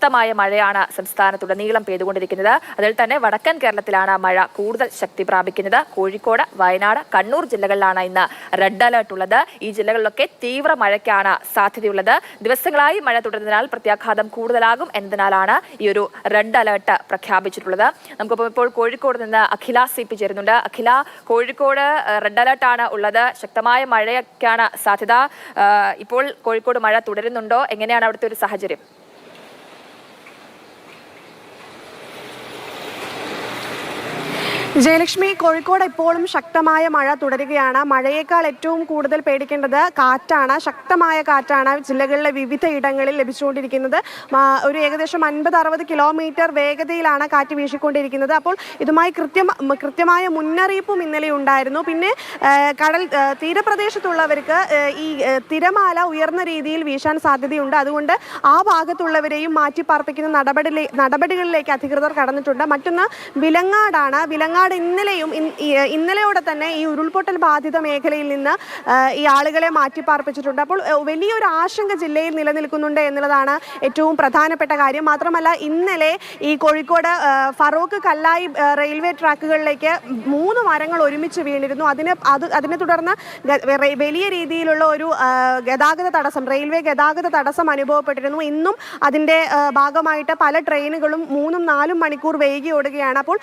ശക്തമായ മഴയാണ് സംസ്ഥാനത്തുടനീളം പെയ്തുകൊണ്ടിരിക്കുന്നത്. അതിൽ തന്നെ വടക്കൻ കേരളത്തിലാണ് മഴ കൂടുതൽ ശക്തി പ്രാപിക്കുന്നത്. കോഴിക്കോട് വയനാട് കണ്ണൂർ ജില്ലകളിലാണ് ഇന്ന് റെഡ് അലേർട്ട് ഉള്ളത്. ഈ ജില്ലകളിലൊക്കെ തീവ്ര മഴയ്ക്കാണ് സാധ്യതയുള്ളത്. ദിവസങ്ങളായി മഴ തുടരുന്നതിനാൽ പ്രത്യാഘാതം കൂടുതലാകും എന്നതിനാലാണ് ഈ ഒരു റെഡ് അലേർട്ട് പ്രഖ്യാപിച്ചിട്ടുള്ളത്. നമുക്കിപ്പോൾ ഇപ്പോൾ കോഴിക്കോട് നിന്ന് അഖില സി പി ചേരുന്നുണ്ട്. അഖില കോഴിക്കോട് റെഡ് അലേർട്ടാണ് ഉള്ളത്. ശക്തമായ മഴയൊക്കെയാണ് സാധ്യത. ഇപ്പോൾ കോഴിക്കോട് മഴ തുടരുന്നുണ്ടോ? എങ്ങനെയാണ് അവിടുത്തെ ഒരു സാഹചര്യം? ജയലക്ഷ്മി കോഴിക്കോട് ഇപ്പോഴും ശക്തമായ മഴ തുടരുകയാണ്. മഴയേക്കാൾ ഏറ്റവും കൂടുതൽ പേടിക്കേണ്ടത് കാറ്റാണ്. ശക്തമായ കാറ്റാണ് ജില്ലകളിലെ വിവിധ ഇടങ്ങളിൽ ലഭിച്ചുകൊണ്ടിരിക്കുന്നത്. ഒരു ഏകദേശം അൻപത് അറുപത് കിലോമീറ്റർ വേഗതയിലാണ് കാറ്റ് വീശിക്കൊണ്ടിരിക്കുന്നത്. അപ്പോൾ ഇതുമായി കൃത്യം കൃത്യമായ മുന്നറിയിപ്പും ഇന്നലെ ഉണ്ടായിരുന്നു. പിന്നെ കടൽ തീരപ്രദേശത്തുള്ളവർക്ക് ഈ തിരമാല ഉയർന്ന രീതിയിൽ വീശാൻ സാധ്യതയുണ്ട്. അതുകൊണ്ട് ആ ഭാഗത്തുള്ളവരെയും മാറ്റി പാർപ്പിക്കുന്ന നടപടി നടപടികളിലേക്ക് അധികൃതർ കടന്നിട്ടുണ്ട്. മറ്റൊന്ന് വിലങ്ങാടാണ്. വിലങ്ങാട് ഇന്നലെയും ഇന്നലെയോടെ തന്നെ ഈ ഉരുൾപൊട്ടൽ ബാധിത മേഖലയിൽ നിന്ന് ഈ ആളുകളെ മാറ്റി പാർപ്പിച്ചിട്ടുണ്ട് അപ്പോൾ വലിയൊരു ആശങ്ക ജില്ലയിൽ നിലനിൽക്കുന്നുണ്ട് എന്നുള്ളതാണ് ഏറ്റവും പ്രധാനപ്പെട്ട കാര്യം. മാത്രമല്ല ഇന്നലെ ഈ കോഴിക്കോട് ഫറോക്ക് കല്ലായി റെയിൽവേ ട്രാക്കുകളിലേക്ക് മൂന്ന് മരങ്ങൾ ഒരുമിച്ച് വീണിരുന്നു. അതിന് അത് അതിനെ തുടർന്ന് വലിയ രീതിയിലുള്ള ഒരു ഗതാഗത തടസ്സം റെയിൽവേ ഗതാഗത തടസ്സം അനുഭവപ്പെട്ടിരുന്നു. ഇന്നും അതിന്റെ ഭാഗമായിട്ട് പല ട്രെയിനുകളും മൂന്നും നാലും മണിക്കൂർ വൈകി ഓടുകയാണ് അപ്പോൾ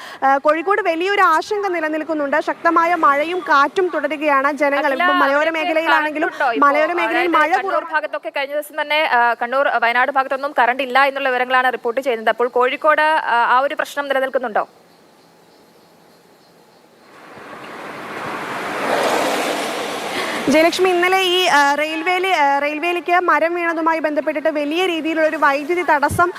കോഴിക്കോട് കോഴിക്കോട് വലിയൊരു ആശങ്ക നിലനിൽക്കുന്നുണ്ട്. ശക്തമായ മഴയും കാറ്റും തുടരുകയാണ് ജനങ്ങൾ. ഇപ്പം മലയോര മേഖലയിലാണെങ്കിലും? മലയോര മേഖലയിൽ മഴ കണ്ണൂർ ഭാഗത്തൊക്കെ കഴിഞ്ഞ ദിവസം തന്നെ കണ്ണൂർ വയനാട് ഭാഗത്തൊന്നും കറണ്ട് ഇല്ല എന്നുള്ള വിവരങ്ങളാണ് റിപ്പോർട്ട് ചെയ്യുന്നത്. അപ്പോൾ കോഴിക്കോട് ആ, ഒരു പ്രശ്നം നിലനിൽക്കുന്നുണ്ടോ? ജയലക്ഷ്മി ഇന്നലെ ഈ ആ, റെയിൽവേയിലേക്ക് മരം വീണതുമായി ബന്ധപ്പെട്ടിട്ട് വലിയ രീതിയിലുള്ള ഒരു വൈദ്യുതി തടസ്സം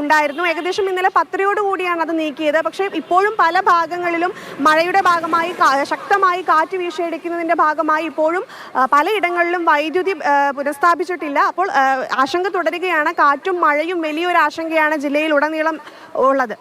ഉണ്ടായിരുന്നു. ഏകദേശം ഇന്നലെ പത്തരയോട് കൂടിയാണ് അത് നീക്കിയത്. പക്ഷേ ഇപ്പോഴും പല ഭാഗങ്ങളിലും മഴയുടെ ഭാഗമായി ശക്തമായി കാറ്റ് വീശിയടിക്കുന്നതിന്റെ ഭാഗമായി ഇപ്പോഴും പലയിടങ്ങളിലും വൈദ്യുതി പുനഃസ്ഥാപിച്ചിട്ടില്ല. അപ്പോൾ ആശങ്ക തുടരുകയാണ്. കാറ്റും മഴയും വലിയൊരു ആശങ്കയാണ് ജില്ലയിൽ ഉടനീളം ഉള്ളത്.